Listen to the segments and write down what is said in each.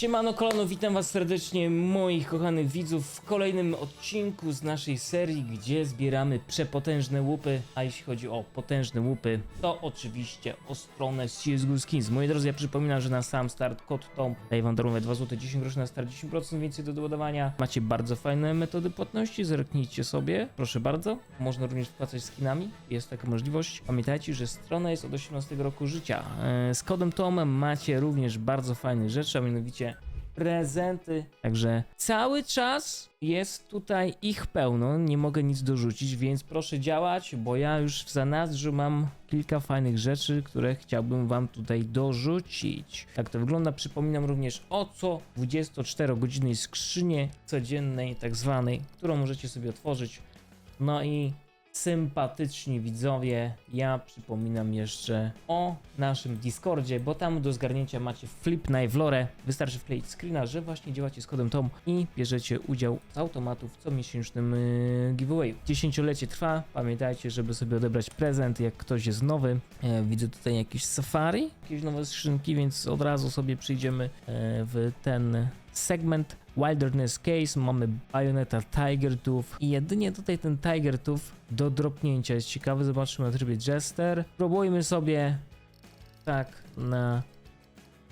Siemano kolano, witam was serdecznie moich kochanych widzów w kolejnym odcinku z naszej serii, gdzie zbieramy przepotężne łupy, a jeśli chodzi o potężne łupy, to oczywiście o stronę CSGO Skins. Moi drodzy, ja przypominam, że na sam start kod TOM daje wam darmowe 2 zł 10 groszy na start 10% więcej do doładowania. Macie bardzo fajne metody płatności, zerknijcie sobie, proszę bardzo. Można również wpłacać skinami, jest taka możliwość. Pamiętajcie, że strona jest od 18 roku życia. E, Z kodem TOM macie również bardzo fajne rzeczy, a mianowicie prezenty. Także cały czas jest tutaj ich pełno, nie mogę nic dorzucić, więc proszę działać, bo ja już w zanadrzu mam kilka fajnych rzeczy, które chciałbym wam tutaj dorzucić. Tak to wygląda. Przypominam również o co 24-godzinnej skrzynie codziennej, tak zwanej, którą możecie sobie otworzyć. No i sympatyczni widzowie, ja przypominam jeszcze o naszym Discordzie, bo tam do zgarnięcia macie Flip Knife Lore. Wystarczy wkleić screena, że właśnie działacie z kodem TOM i bierzecie udział z automatu w comiesięcznym yy, giveaway. Dziesięciolecie trwa, pamiętajcie, żeby sobie odebrać prezent, jak ktoś jest nowy. E, widzę tutaj jakieś safari, jakieś nowe skrzynki, więc od razu sobie przyjdziemy e, w ten segment Wilderness Case, mamy Bayonetta Tiger Tooth i jedynie tutaj ten Tiger Tooth do dropnięcia jest ciekawy, zobaczymy na trybie Jester. Próbujmy sobie tak na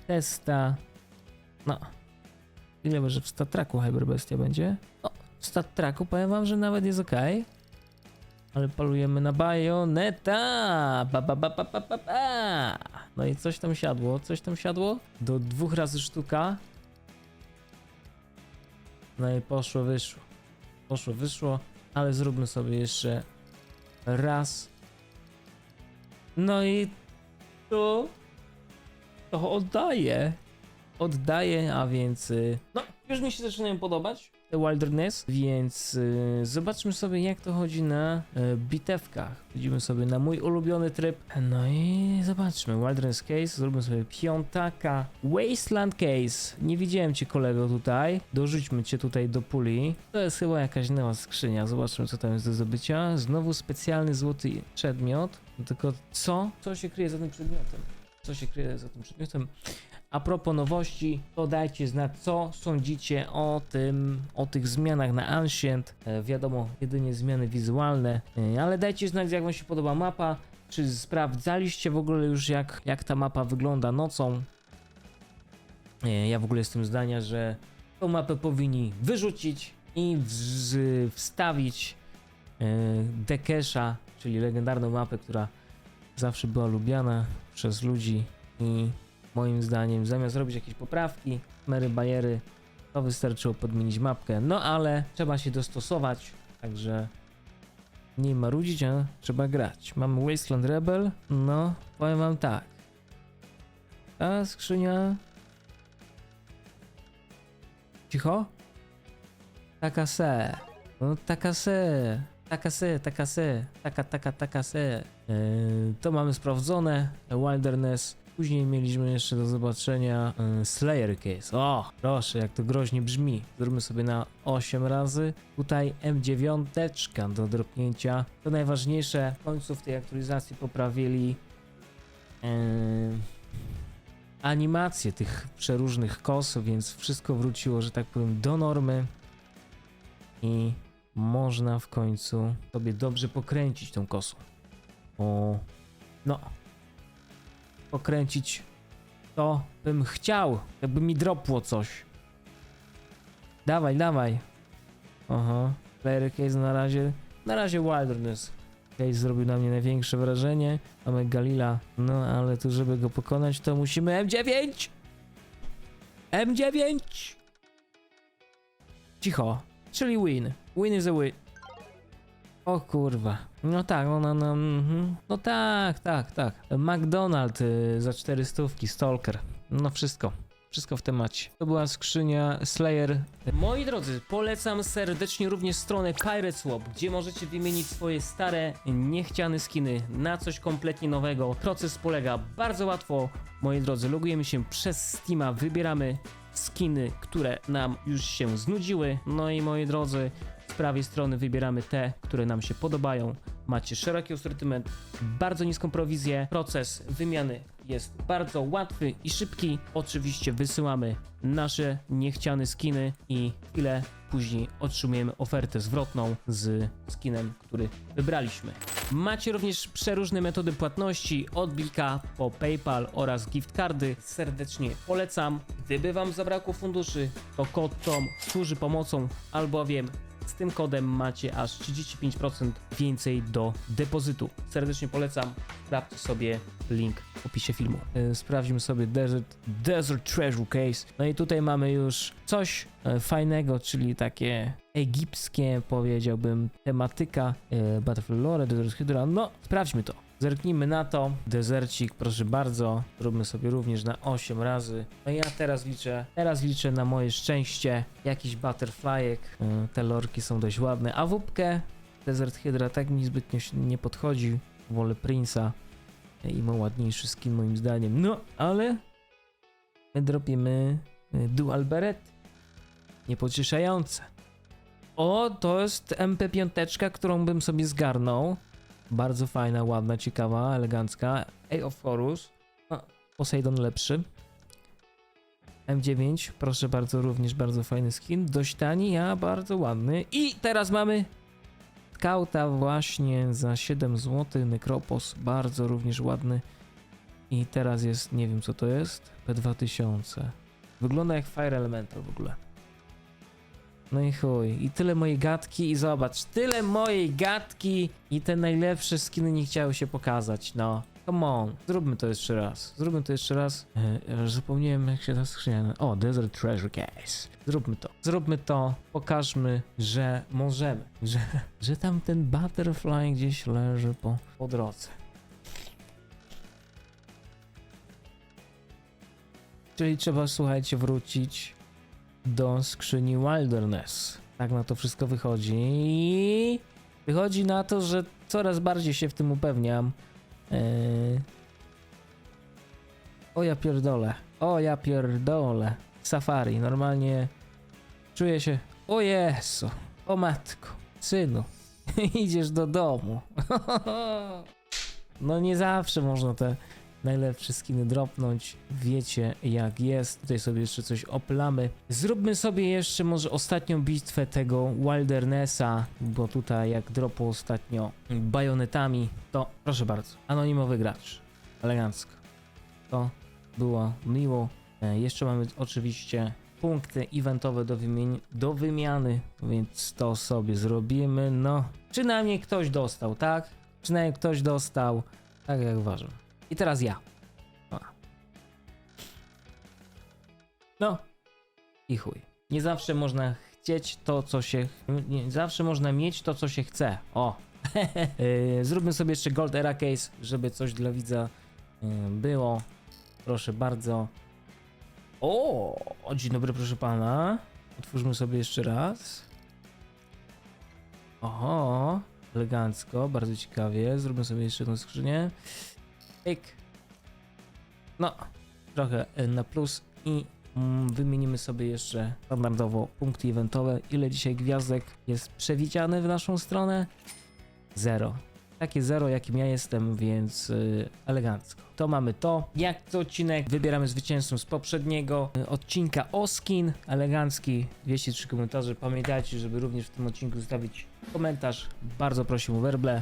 testa, no ile może w StatTracku Hyperbestia będzie? No, w StatTracku powiem wam, że nawet jest ok. Ale polujemy na Bayonetta! Ba, ba, ba, ba, ba, ba, ba. No i coś tam siadło, coś tam siadło? Do dwóch razy sztuka. No i poszło, wyszło. Poszło, wyszło, ale zróbmy sobie jeszcze raz. No i to to oddaję. Oddaję, a więc y, no, już mi się zaczynają podobać te Wilderness, więc y, zobaczmy sobie jak to chodzi na y, bitewkach. Widzimy sobie na mój ulubiony tryb. No i zobaczmy. Wilderness Case, zróbmy sobie piątaka. Wasteland Case. Nie widziałem cię kolego tutaj. Dorzućmy cię tutaj do puli. To jest chyba jakaś nowa skrzynia. Zobaczmy co tam jest do zdobycia. Znowu specjalny złoty przedmiot. No Tylko co? Co się kryje za tym przedmiotem? Co się kryje za tym przedmiotem? A propos nowości, to dajcie znać, co sądzicie o tym, o tych zmianach na Ancient. E, wiadomo, jedynie zmiany wizualne, e, ale dajcie znać, jak wam się podoba mapa. Czy sprawdzaliście w ogóle już, jak, jak ta mapa wygląda nocą? E, ja w ogóle jestem zdania, że tą mapę powinni wyrzucić i wstawić Dekesha, czyli legendarną mapę, która zawsze była lubiana przez ludzi i moim zdaniem zamiast robić jakieś poprawki, mery, bajery, to wystarczyło podmienić mapkę. No ale trzeba się dostosować, także nie marudzić, a trzeba grać. Mamy Wasteland Rebel, no powiem wam tak. Ta skrzynia... Cicho? Taka se. No taka se. Taka se, taka. Taka, taka, taka se. Yy, to mamy sprawdzone. Wilderness. Później mieliśmy jeszcze do zobaczenia yy, Slayer Case. O, proszę, jak to groźnie brzmi. Zróbmy sobie na 8 razy. Tutaj M9 do dropnięcia. To najważniejsze. W końcu w tej aktualizacji poprawili yy, animację tych przeróżnych kos, więc wszystko wróciło, że tak powiem, do normy. I można w końcu sobie dobrze pokręcić tą kosą. O, no. Pokręcić to bym chciał, jakby mi dropło coś. Dawaj, dawaj. Aha. Player case na razie, na razie Wilderness. Case zrobił na mnie największe wrażenie. Mamy Galila, no ale tu żeby go pokonać to musimy M9! M9! Cicho, czyli win. Win is a win. O kurwa. No tak, no, no, no, mhm. no tak, tak, tak. McDonald y, za 400, Stalker. No wszystko. Wszystko w temacie. To była skrzynia Slayer. Moi drodzy, polecam serdecznie również stronę Pirate Swap, gdzie możecie wymienić swoje stare, niechciane skiny na coś kompletnie nowego. Proces polega bardzo łatwo. Moi drodzy, logujemy się przez Steama, wybieramy skiny, które nam już się znudziły. No i moi drodzy, z prawej strony wybieramy te, które nam się podobają. macie szeroki asortyment, bardzo niską prowizję, proces wymiany jest bardzo łatwy i szybki. Oczywiście wysyłamy nasze niechciane skiny i chwilę później otrzymujemy ofertę zwrotną z skinem, który wybraliśmy. Macie również przeróżne metody płatności, od Blika po PayPal oraz gift cardy. Serdecznie polecam. Gdyby Wam zabrakło funduszy, to kod TOM służy pomocą, albowiem z tym kodem macie aż 35% więcej do depozytu. Serdecznie polecam. Sprawdźcie sobie link w opisie filmu. Yy, Sprawdźmy sobie Desert, Desert Treasure Case. No i tutaj mamy już coś e, fajnego, czyli takie egipskie, powiedziałbym, tematyka e, Battlefield Lore, Desert Hydra. No, sprawdźmy to. Zerknijmy na to. Dezercik, proszę bardzo. Róbmy sobie również na 8 razy. No ja teraz liczę, teraz liczę na moje szczęście. Jakiś butterflyek. E, Te lorki są dość ładne. A wupkę Desert Hydra tak mi zbytnio nie podchodzi. Wolę Prince'a e, i ma ładniejszy skin moim zdaniem. No, ale my dropimy Dual Beret. Niepocieszające. O, to jest MP5, którą bym sobie zgarnął. Bardzo fajna, ładna, ciekawa, elegancka. A of Horus. No, Poseidon lepszy. M9, proszę bardzo, również bardzo fajny skin. Dość tani, a bardzo ładny. I teraz mamy Skauta właśnie za 7 zł. Necropos, bardzo również ładny. I teraz jest, nie wiem co to jest, P2000. Wygląda jak Fire Elemental w ogóle. No i chuj. I tyle mojej gadki i zobacz, tyle mojej gadki i te najlepsze skiny nie chciały się pokazać, no. Come on, zróbmy to jeszcze raz. Zróbmy to jeszcze raz. Aż zapomniałem jak się ta skrzynia... O, Desert Treasure Case. Zróbmy to. Zróbmy to. Pokażmy, że możemy. Że, że tam ten butterfly gdzieś leży po, po drodze. Czyli trzeba, słuchajcie, wrócić do skrzyni Wilderness. Tak na to wszystko wychodzi. I wychodzi na to, że coraz bardziej się w tym upewniam. Eee... O ja pierdolę. O ja pierdolę. Safari. Normalnie czuję się. O Jezu. O matko. Synu. Idziesz do domu. no nie zawsze można te najlepsze skiny dropnąć. Wiecie jak jest. Tutaj sobie jeszcze coś oplamy. Zróbmy sobie jeszcze może ostatnią bitwę tego Wildernessa, bo tutaj jak dropło ostatnio bajonetami, to proszę bardzo, anonimowy gracz. Elegancko. To było miło. E, Jeszcze mamy oczywiście punkty eventowe do, do wymiany, więc to sobie zrobimy. No, przynajmniej ktoś dostał, tak? Przynajmniej ktoś dostał, tak jak uważam. I teraz ja. No. I chuj. Nie zawsze można chcieć to, co się. Nie zawsze można mieć to, co się chce. O. Yy, Zróbmy sobie jeszcze Gold Era Case, żeby coś dla widza yy, było. Proszę bardzo. O, o, dzień dobry, proszę pana. Otwórzmy sobie jeszcze raz. Oho, elegancko, bardzo ciekawie. Zróbmy sobie jeszcze jedną skrzynię. Pyk. No, trochę e, na plus i mm, wymienimy sobie jeszcze standardowo punkty eventowe. Ile dzisiaj gwiazdek jest przewidziane w naszą stronę? Zero. Takie zero, jakim ja jestem, więc y, elegancko. To mamy to. Jak to odcinek, wybieramy zwycięzcę z poprzedniego y, odcinka o skin. Elegancki, 203 komentarze. Pamiętajcie, żeby również w tym odcinku zostawić komentarz. Bardzo prosimy o werble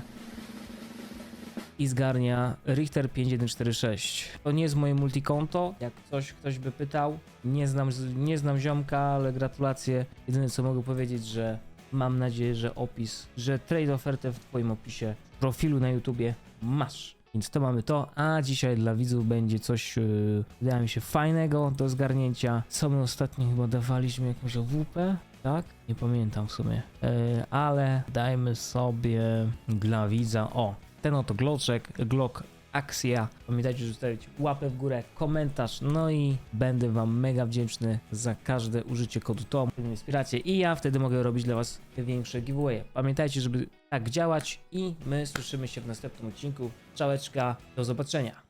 i zgarnia Richter 5146. To nie jest moje multikonto, jak coś ktoś by pytał. Nie znam, nie znam ziomka, ale gratulacje. Jedyne co mogę powiedzieć, że mam nadzieję, że opis, że trade ofertę w twoim opisie profilu na YouTubie masz. Więc to mamy to, a dzisiaj dla widzów będzie coś, yy, wydaje mi się, fajnego do zgarnięcia. Co my ostatnio chyba dawaliśmy jakąś WP, tak? Nie pamiętam w sumie. Yy, ale dajmy sobie dla widza, o, ten oto gloczek, Glock Axia. Pamiętajcie, żeby zostawić łapę w górę, komentarz, no i będę wam mega wdzięczny za każde użycie kodu TOM, który mnie wspieracie i ja wtedy mogę robić dla was większe giveawaye. Pamiętajcie, żeby tak działać i my słyszymy się w następnym odcinku. Czałeczka, do zobaczenia.